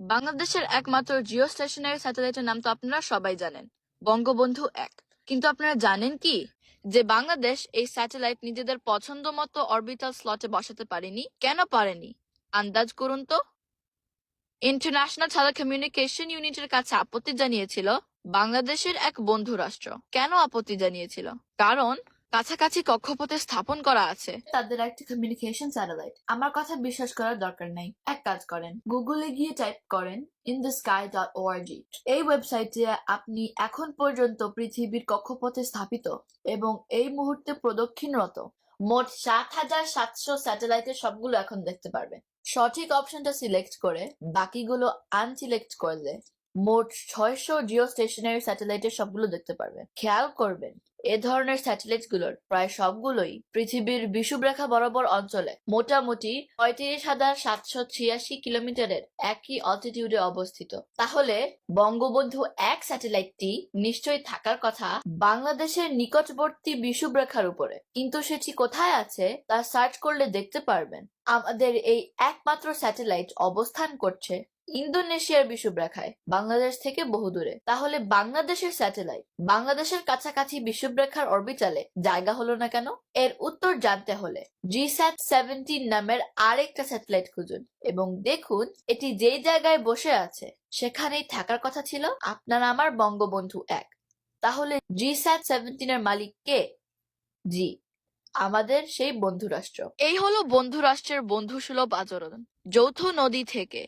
বাংলাদেশের একমাত্র জিও স্টেশনারি স্যাটেলাইটের নাম তো আপনারা সবাই জানেন, বঙ্গবন্ধু এক। কিন্তু আপনারা জানেন কি? যে বাংলাদেশ এই স্যাটেলাইট নিজেদের পছন্দ মতো অরবিটাল স্লটে বসাতে পারেনি। কেন পারেনি? আন্দাজ করুন তো। ইন্টারন্যাশনাল ছাড়া টেলিকমিউনিকেশন ইউনিটের কাছে আপত্তি জানিয়েছিল বাংলাদেশের এক বন্ধু রাষ্ট্র। কেন আপত্তি জানিয়েছিল? কারণ কাছাকাছি কক্ষপথে স্থাপন করা আছে। তাদের একটি কমিউনিকেশন স্যাটেলাইট আমার কথা বিশ্বাস করার দরকার নাই। এক কাজ করেন। গুগলে গিয়ে টাইপ করেন in the sky dot ORG এই ওয়েবসাইটে আপনি এখন পর্যন্ত পৃথিবীর কক্ষপথে স্থাপিত এবং এই মুহূর্তে প্রদক্ষিণরত মোট সাত হাজার সাতশো স্যাটেলাইটের সবগুলো এখন দেখতে পারবেন। সঠিক অপশনটা সিলেক্ট করে বাকিগুলো আনসিলেক্ট করলে মোট ছয়শো জিও স্টেশনারি স্যাটেলাইটের সবগুলো দেখতে পারবেন। খেয়াল করবেন, এ ধরনের স্যাটেলাইটগুলোর প্রায় সবগুলোই পৃথিবীর বিষুবরেখা বরাবর অঞ্চলে মোটামুটি পঁয়ত্রিশ হাজার সাতশো ছিয়াশি কিলোমিটারের একই অল্টিটিউডে অবস্থিত। তাহলে বঙ্গবন্ধু এক স্যাটেলাইটটি নিশ্চয়ই থাকার কথা বাংলাদেশের নিকটবর্তী বিষুবরেখার উপরে। কিন্তু সেটি কোথায় আছে তা সার্চ করলে দেখতে পারবেন। আমাদের এই একমাত্র স্যাটেলাইট অবস্থান করছে ইন্দোনেশিয়ার বিষুবরেখায় বাংলাদেশ থেকে বহু দূরে। তাহলে বাংলাদেশের স্যাটেলাইট, বাংলাদেশের কাছাকাছি বিষুবরেখার অরবিটালে জায়গা হলো না কেন? এর উত্তর জানতে হলে জিস্যাট সেভেন্টিন নামের আরেকটা স্যাটেলাইট খুঁজুন। এবং দেখুন, এটি যেই জায়গায় বসে আছে, সেখানেই থাকার কথা ছিল আপনার আমার বঙ্গবন্ধু এক। তাহলে জিস্যাট সেভেন্টিনের মালিক কে? জি, আমাদের সেই বন্ধু রাষ্ট্র এই হলো বন্ধু রাষ্ট্রের বন্ধু সুলভ আচরণ। যৌথ নদী থেকে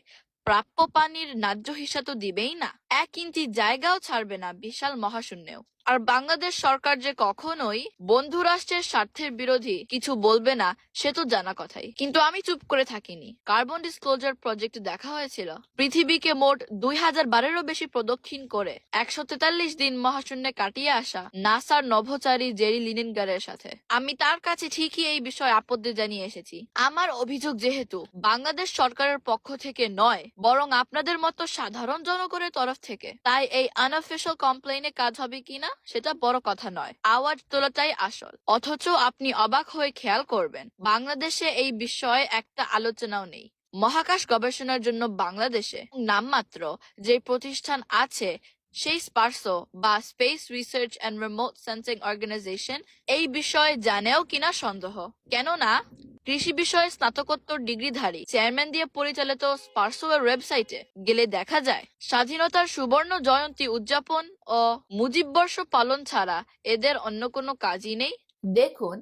প্রাপ্য পানির ন্যায্য হিসা তো দিবেই না। এক ইঞ্চি জায়গাও ছাড়বে না বিশাল মহাশূন্যেও। আর বাংলাদেশ সরকার যে কখনোই বন্ধু রাষ্ট্রের স্বার্থের বিরোধী কিছু বলবে না, সে তো জানা কথাই। কিন্তু আমি চুপ করে থাকিনি। কার্বন ডিসক্লোজার প্রজেক্টে দেখা হয়েছিল, পৃথিবীকে মোট দুই হাজার বারেরও বেশি প্রদক্ষিণ করে একশো তেতাল্লিশ দিন মহাশূন্যে কাটিয়ে আসা নাসার নভোচারী জেরি লিনেনগারের সাথে। আমি তার কাছে ঠিকই এই বিষয়ে আপত্তি জানিয়ে এসেছি। আমার অভিযোগ যেহেতু, বাংলাদেশ সরকারের পক্ষ থেকে নয়, বরং আপনাদের মতো সাধারণ জনগণের তরফ থেকে। তাই এই আনঅফিসিয়াল কমপ্লেইনে কাজ হবে কিনা? সেটা বড় কথা নয়। আওয়াজ তোলাটাই আসল। অথচ আপনি অবাক হয়ে খেয়াল করবেন, বাংলাদেশে এই বিষয়ে একটা আলোচনাও নেই। মহাকাশ গবেষণার জন্য বাংলাদেশে নামমাত্র যে প্রতিষ্ঠান আছে, সেই স্পার্সো বা space research and remote sensing organisation এই বিষয়ে জানেও কিনা সন্দেহ। কেননা কৃষি বিষয়ে স্নাতকোত্তর ডিগ্রিধারী চেয়ারম্যান দিয়ে পরিচালিত স্পার্সোয়ার ওয়েবসাইটে গেলে দেখা যায় স্বাধীনতার সুবর্ণ জয়ন্তী উদযাপন ও মুজিব বর্ষ পালন ছাড়া এদের অন্য কোনো কাজই নেই। দেখুন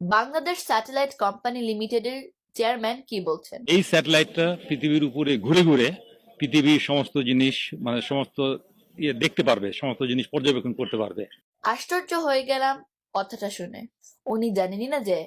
বাংলাদেশ স্যাটেলাইট কোম্পানি লিমিটেডের চেয়ারম্যান কি বলছেন? এই স্যাটেলাইটটা পৃথিবীর উপরে ঘুরে ঘুরে পৃথিবীর সমস্ত জিনিস মানে সমস্ত ইয়ে দেখতে পারবে সমস্ত জিনিস পর্যবেক্ষণ করতে পারবে। আশ্চর্য হয়ে গেলাম কথাটা শুনে। উনি জানেনই না যে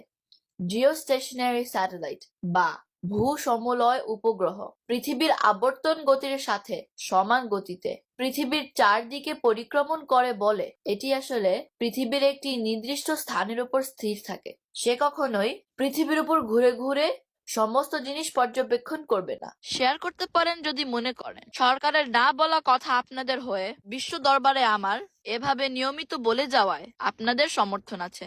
জিও স্টেশনারি স্যাটেলাইট বা ভূ সমলয় উপগ্রহ পৃথিবীর আবর্তন গতির সাথে সমান গতিতে পৃথিবীর চারদিকে পরিক্রমণ করে বলে এটি আসলে পৃথিবীর একটি নির্দিষ্ট স্থানের উপর স্থির থাকে। সে কখনোই পৃথিবীর উপর ঘুরে ঘুরে সমস্ত জিনিস পর্যবেক্ষণ করবে না। শেয়ার করতে পারেন যদি মনে করেন। সরকারের না বলা কথা আপনাদের হয়ে, বিশ্ব দরবারে আমার এভাবে নিয়মিত বলে যাওয়ায় আপনাদের সমর্থন আছে।